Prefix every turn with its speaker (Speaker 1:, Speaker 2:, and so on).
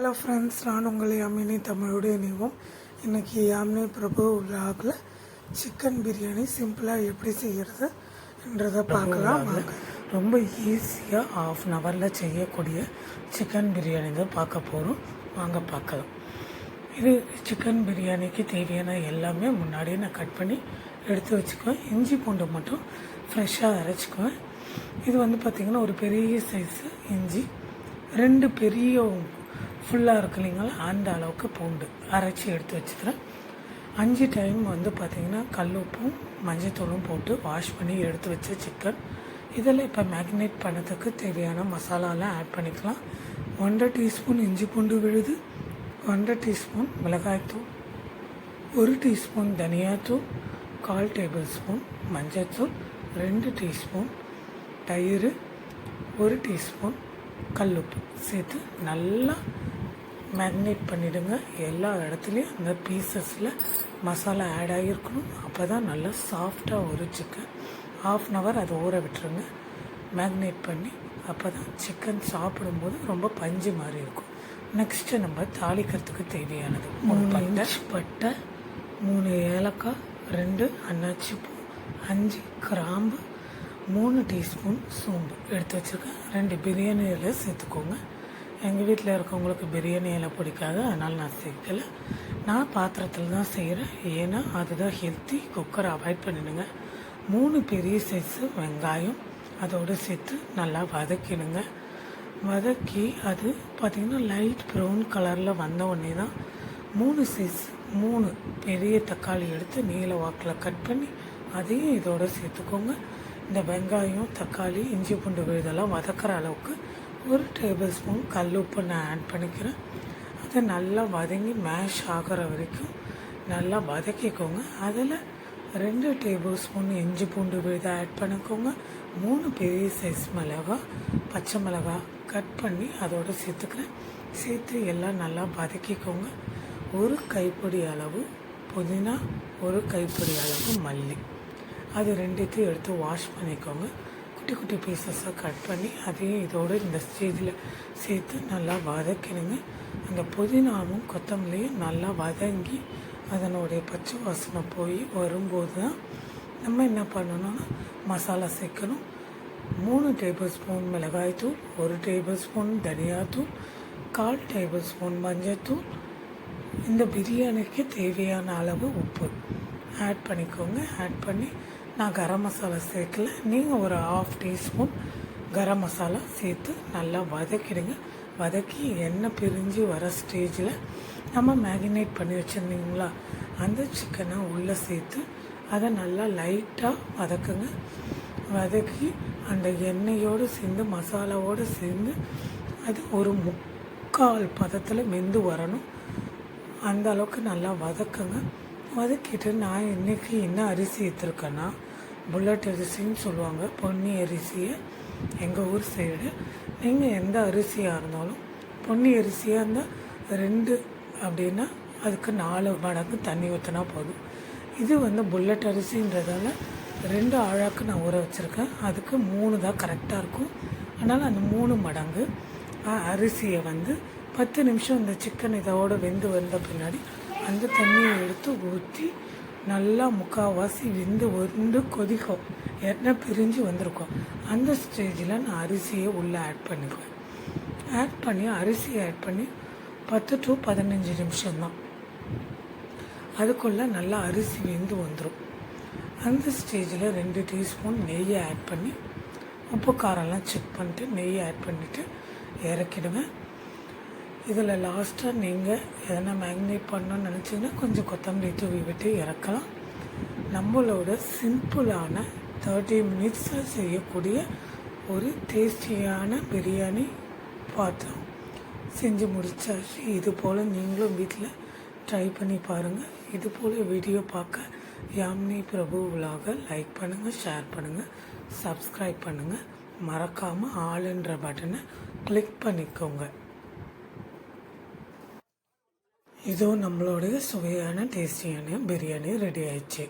Speaker 1: Hello friends நான் உங்கள் யாமினி தமிழோடு இணைவோம் இன்றைக்கி யாமினி பிரபு விழாவில் சிக்கன் பிரியாணி சிம்பிளாக எப்படி செய்கிறது என்றதை பார்க்கலாம்.
Speaker 2: ரொம்ப ஈஸியாக ஆஃப் அன் ஹவரில் செய்யக்கூடிய சிக்கன் பிரியாணி தான் பார்க்க போகிறோம் வாங்க பார்க்கலாம். இது சிக்கன் பிரியாணிக்கு தேவையான எல்லாமே முன்னாடியே நான் கட் பண்ணி எடுத்து வச்சுக்குவேன். இஞ்சி பூண்டு மட்டும் ஃப்ரெஷ்ஷாக அரைச்சிக்குவேன். இது வந்து பார்த்திங்கன்னா ஒரு பெரிய சைஸு இஞ்சி ரெண்டு பெரிய ஃபுல்லாக இருக்கு இல்லைங்களா அந்த அளவுக்கு பூண்டு அரைச்சி எடுத்து வச்சுக்கிறேன். அஞ்சு டைம் வந்து பார்த்திங்கன்னா கல் உப்பும் மஞ்சத்தூளும் போட்டு வாஷ் பண்ணி எடுத்து வச்ச சிக்கன் இதில் இப்போ மேக்னேட் பண்ணதுக்கு தேவையான மசாலாலாம் ஆட் பண்ணிக்கலாம். ஒன்றரை டீஸ்பூன் இஞ்சி பூண்டு விழுது ஒன்றரை டீஸ்பூன் மிளகாய்த்தூள் ஒரு டீஸ்பூன் தனியாத்தூள் கால் டேபிள் ஸ்பூன் மஞ்சத்தூள் ரெண்டு டீஸ்பூன் தயிர் ஒரு டீஸ்பூன் கல்லுப்பு சேர்த்து நல்லா மேக்னேட் பண்ணிவிடுங்க எல்லா இடத்துலையும் அந்த பீசஸில் மசாலா ஆட் ஆகிருக்கணும் அப்போ தான் நல்லா சாஃப்டாக ஒரு சிக்கன் ஆஃப் அன் ஹவர் அதை ஊற விட்டுருங்க. மேக்னேட் பண்ணி அப்போ தான் சிக்கன் சாப்பிடும்போது ரொம்ப பஞ்சு மாதிரி இருக்கும். நெக்ஸ்ட்டு நம்ம தாளிக்கிறதுக்கு தேவையானது மூணு பட்டை. பட்டை மூணு ஏலக்காய் ரெண்டு அன்னாச்சி பூ அஞ்சு கிராம்பு மூணு டீஸ்பூன் சோம்பு எடுத்து வச்சுருக்கேன். ரெண்டு பிரியாணி இலை சேர்த்துக்கோங்க. எங்கள் வீட்டில் இருக்கவங்களுக்கு பிரியாணி இலை பிடிக்காது அதனால் நான் சேர்க்கலை. நான் பாத்திரத்தில் தான் செய்கிறேன். ஏன்னா அதுதான் ஹெல்த்தி குக்கரை அவாய்ட் பண்ணிடுங்க. மூணு பெரிய சைஸு வெங்காயம் அதோடு சேர்த்து நல்லா வதக்கிடுங்க. வதக்கி அது பார்த்திங்கன்னா லைட் ப்ரௌன் கலரில் வந்த உடனே தான் மூணு சைஸ் மூணு பெரிய தக்காளி எடுத்து நீல வாக்கில் கட் பண்ணி அதையும் இதோடு சேர்த்துக்கோங்க. இந்த வெங்காயம் தக்காளி இஞ்சி பூண்டு விழுதெல்லாம் வதக்கிற அளவுக்கு ஒரு டேபிள் ஸ்பூன் கல் உப்பு நான் ஆட் பண்ணிக்கிறேன். அதை நல்லா வதங்கி மேஷ் ஆகிற வரைக்கும் நல்லா வதக்கிக்கோங்க. அதில் ரெண்டு டேபிள் ஸ்பூன் இஞ்சி பூண்டு விழுதை ஆட் பண்ணிக்கோங்க. மூணு பெரிய சைஸ் மிளகா பச்சை மிளகா கட் பண்ணி அதோடு சேர்த்துக்கிறேன். சேர்த்து எல்லாம் நல்லா வதக்கிக்கோங்க. ஒரு கைப்பிடி அளவு புதினா ஒரு கைப்பிடி அளவு மல்லி. அது ரெண்டுத்தையும் எடுத்து வாஷ் பண்ணிக்கோங்க. குட்டி குட்டி பீசஸாக கட் பண்ணி அதையும் இதோடு இந்த ஸ்டேஜில் சேர்த்து நல்லா வதக்கிடுங்க. அந்த புதினாவும் கொத்தமல்லியும் நல்லா வதங்கி அதனுடைய பச்சை வாசனை போய் வரும்போது தான் நம்ம என்ன பண்ணணும்னா மசாலா சேர்க்கணும். மூணு டேபிள் ஸ்பூன் மிளகாய்த்தூள் ஒரு டேபிள் ஸ்பூன் தனியாத்தூள் கால் டேபிள் ஸ்பூன் மஞ்சத்தூள் இந்த பிரியாணிக்கு தேவையான அளவு உப்பு. ஆட் பண்ணிக்கோங்க. ஆட் பண்ணி நான் கரம் மசாலா சேர்க்கல. நீங்கள் ஒரு ஆஃப் டீஸ்பூன் கரம் மசாலா சேர்த்து நல்லா வதக்கிடுங்க. வதக்கி எண்ணெய் பிரிஞ்சு வர ஸ்டேஜில் நம்ம மேரினேட் பண்ணி வச்சுருந்தீங்களா? அந்த சிக்கனை உள்ளே சேர்த்து அதை நல்லா லைட்டாக வதக்குங்க. வதக்கி அந்த எண்ணெயோடு சேர்ந்து மசாலாவோடு சேர்ந்து அது ஒரு முக்கால் பதத்தில் மெந்து வரணும். அந்த அளவுக்கு நல்லா வதக்குங்க. வதக்கிட்டு நான் இன்றைக்கி என்ன அரிசி எடுத்துருக்கேன்னா புல்லட் அரிசின்னு சொல்லுவாங்க. பொன்னி அரிசியை எங்கள் ஊர் சைடு நீங்கள் எந்த அரிசியாக இருந்தாலும் பொன்னி அரிசியாக இருந்தால் ரெண்டு அப்படின்னா அதுக்கு நாலு மடங்கு தண்ணி ஊற்றினா போதும். இது வந்து புல்லட் அரிசின்றதால ரெண்டு ஆழாக்கு நான் ஊற வச்சுருக்கேன். அதுக்கு மூணு தான் கரெக்டாக இருக்கும். அதனால் அந்த மூணு மடங்கு அரிசியை வந்து பத்து நிமிஷம் இந்த சிக்கன் இதோட வெந்து வந்த பின்னாடி அந்த தண்ணியை எடுத்து ஊற்றி நல்லா முக்கால்வாசி வெந்து வந்து கொதிக்கும். எண்ணெய் பிரிஞ்சு வந்திருக்கும். அந்த ஸ்டேஜில் நான் அரிசியை உள்ளே ஆட் பண்ணிக்குவேன். ஆட் பண்ணி அரிசியை ஆட் பண்ணி பத்து டு பதினஞ்சு நிமிஷம்தான். அதுக்குள்ளே நல்லா அரிசி வெந்து வந்துடும் அந்த ஸ்டேஜில் ரெண்டு டீஸ்பூன் நெய்யை ஆட் பண்ணி உப்பு காரம்லாம் செக் பண்ணிட்டு நெய்யை ஆட் பண்ணிவிட்டு இறக்கிடுவேன். இதில் லாஸ்ட்டாக நீங்கள் எதனா மேக்னேட் பண்ணணும்னு நினச்சிங்கன்னா கொஞ்சம் கொத்தமல்லி தூவி விட்டு இறக்கலாம். நம்மளோட சிம்பிளான தேர்ட்டி மினிட்ஸில் செய்யக்கூடிய ஒரு டேஸ்டியான பிரியாணி பாத்திரம் செஞ்சு முடிச்சாச்சு. இது போல் நீங்களும் வீட்டில் ட்ரை பண்ணி பாருங்கள் இது போல் வீடியோ பார்க்க யாமினி பிரபு விலாக லைக் பண்ணுங்கள் ஷேர் பண்ணுங்கள் சப்ஸ்கிரைப் பண்ணுங்கள் மறக்காமல் ஆளுன்ற பட்டனை கிளிக் பண்ணிக்கோங்க. இதோ நம்மளுடைய சுவையான டேஸ்டியான பிரியாணி ரெடி ஆயிடுச்சு.